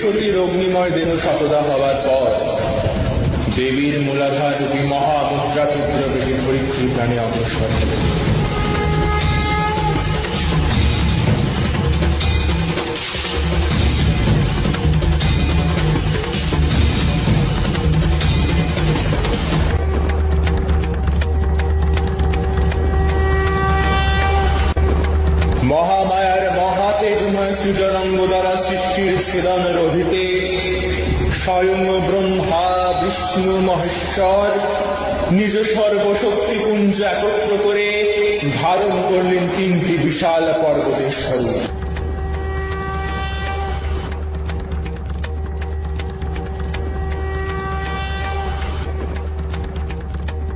সতীর অগ্নিময় দেহ শতদা হওয়ার পর দেবীর মূলাধার রূপী মহামুদ্রা পুত্র বেশি পরীক্ষী প্রাণে অগ্রসর হলেন। মহাতেজময় সূর্যরঙ্গ দ্বারা সৃষ্টির ছেদন অধীতে স্বয়ং ব্রহ্মা, বিষ্ণু, মহেশ্বর নিজ সর্বশক্তি পুঞ্জ একত্র করে ধারণ করলেন তিনটি বিশাল পর্বতের স্বরূপ।